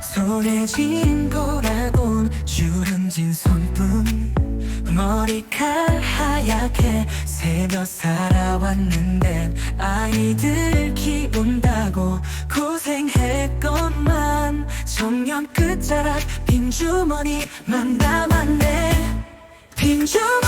소리진 손에 쥔 거라곤 주름진 손뿐 머리칼 하얗게 새벽 살아왔는데 아이들 키운다고 고생했건만 정년 끝자락 빈 주머니만 남았네. 빈 주머니